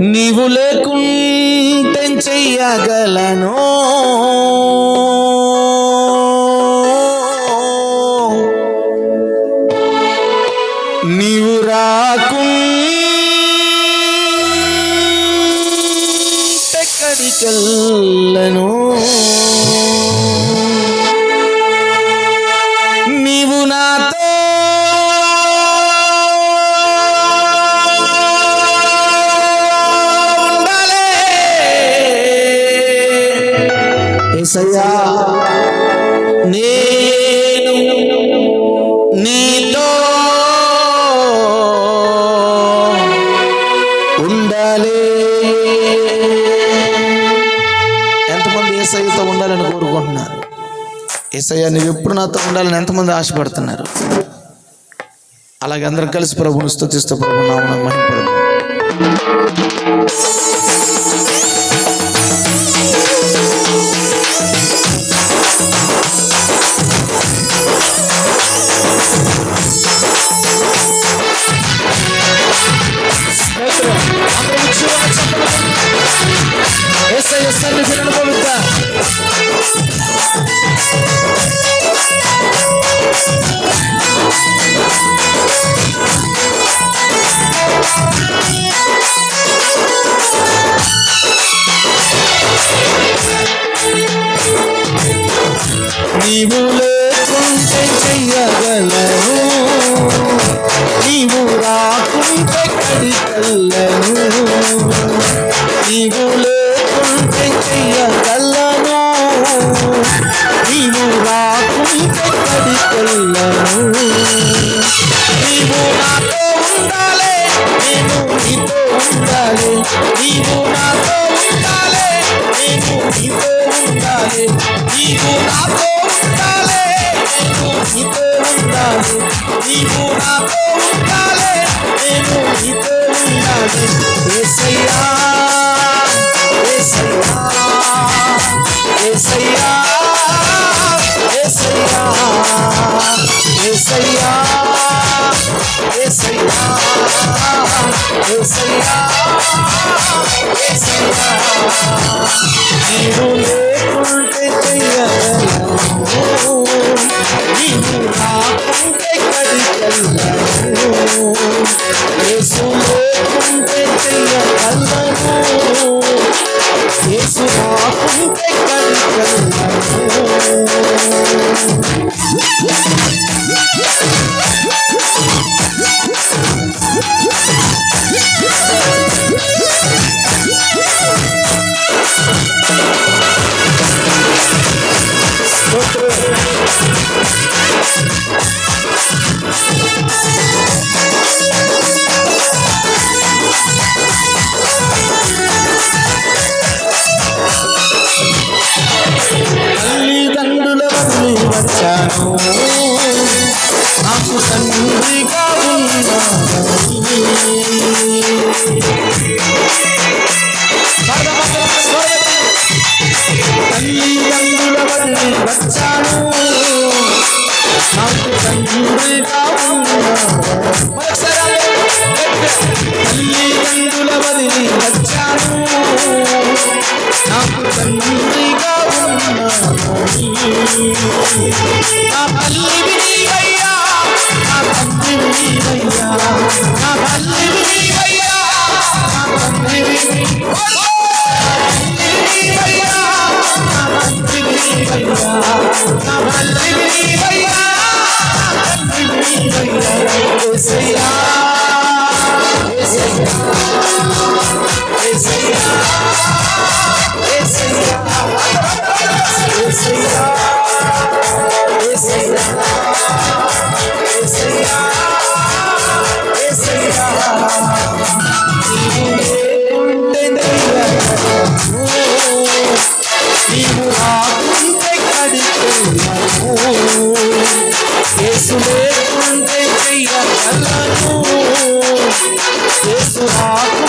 నీవు లేకుంటే చెయ్యగలను. కోరుకుంటున్నారు ఏసయ్యా నువ్వు ఎప్పుడు నాతో ఉండాలని ఎంతమంది ఆశపడుతున్నారు? అలాగే అందరం కలిసి ప్రభుని స్థుతిస్తూ ప్రభు నీవు లేకుంటే చెయ్యగలను నీవు నాకుంటే కడిగలను నాకు తండ్రిగా తల్లిదండ్రుల వదిలి వచ్చాను. నాకు తండ్రిగా తల్లిదండ్రుల వదిలి వచ్చాను. నాకు తండ్రిగా ఉన్నాను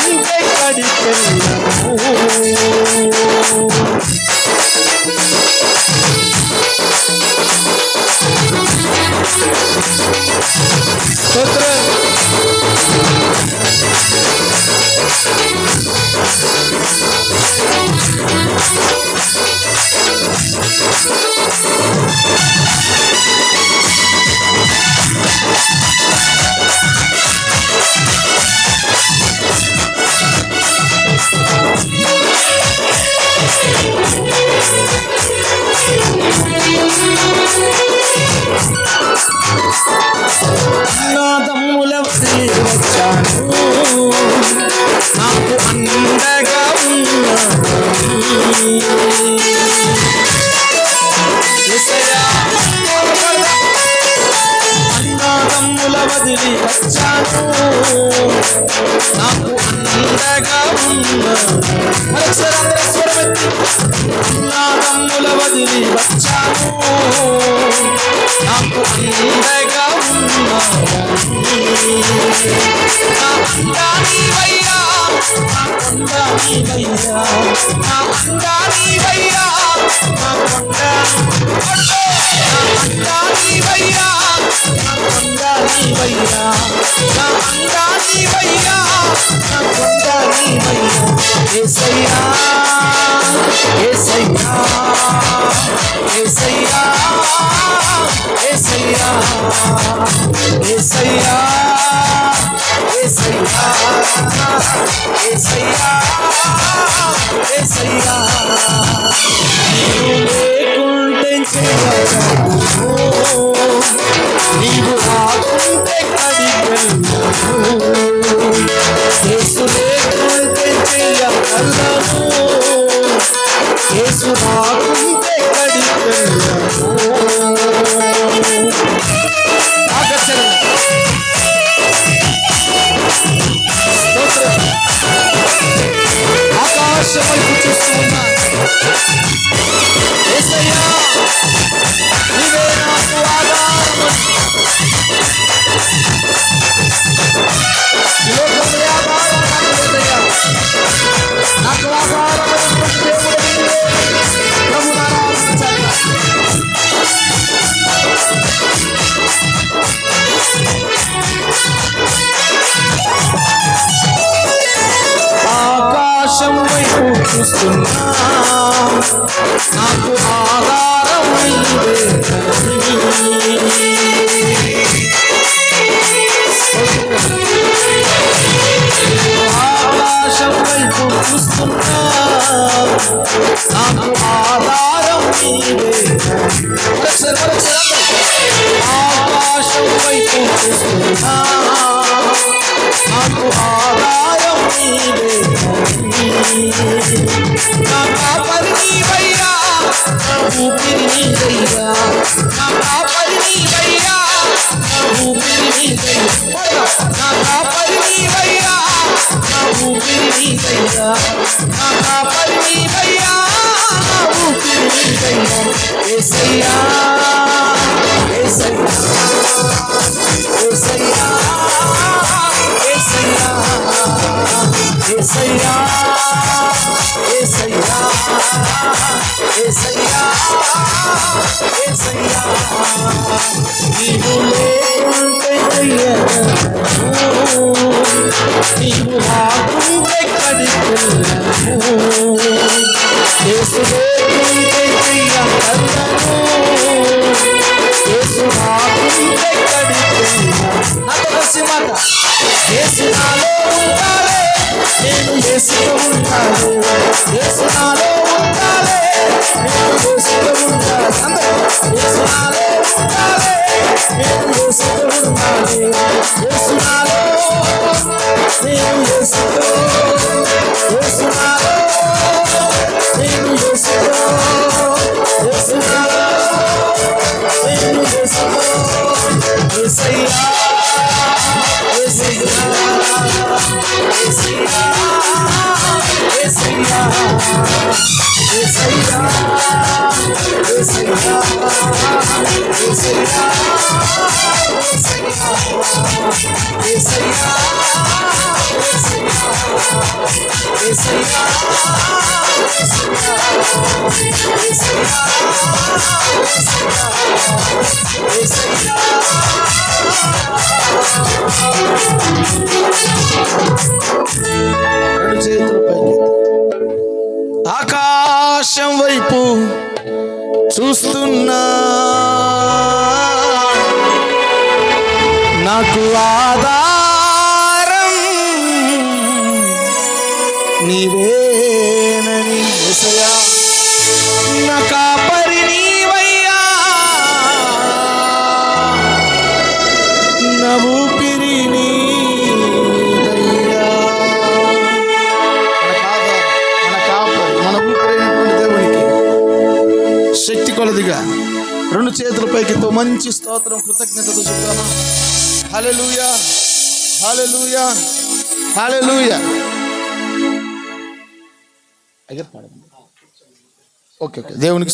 கண்கை கடித்தல் నాదమ్ముల వదిలి వచ్చాను నాకు అందగా ఉన్నావయ్యా నా అందాని వయ్యా నా అందాని వయ్యా నా ఏసయ్యా ఏసయ్యా ఏసయ్యా నీవు నీవు రాకుంటే కడిగలను చూస్తున్నా. నాకు ఆధారమైంది ఆకాశం వైపు చూస్తున్నా నాకు ఆకాశం వైపు చూస్తున్నా. love. నీవు నాకు ఎక్కడికి వెళ్ళాము నేను యేసుతో ఉన్నాను యేసు నాలో నేను యేసుతో ఆకాశం వైపు చూస్తున్నా. నాకు ఆధారం నీవేనని విషయా రెండవదిగా రెండు చేతుల పైకితో మంచి స్తోత్రం కృతజ్ఞతతో చెప్తాను. Hallelujah hallelujah hallelujah okay okay దేవునికి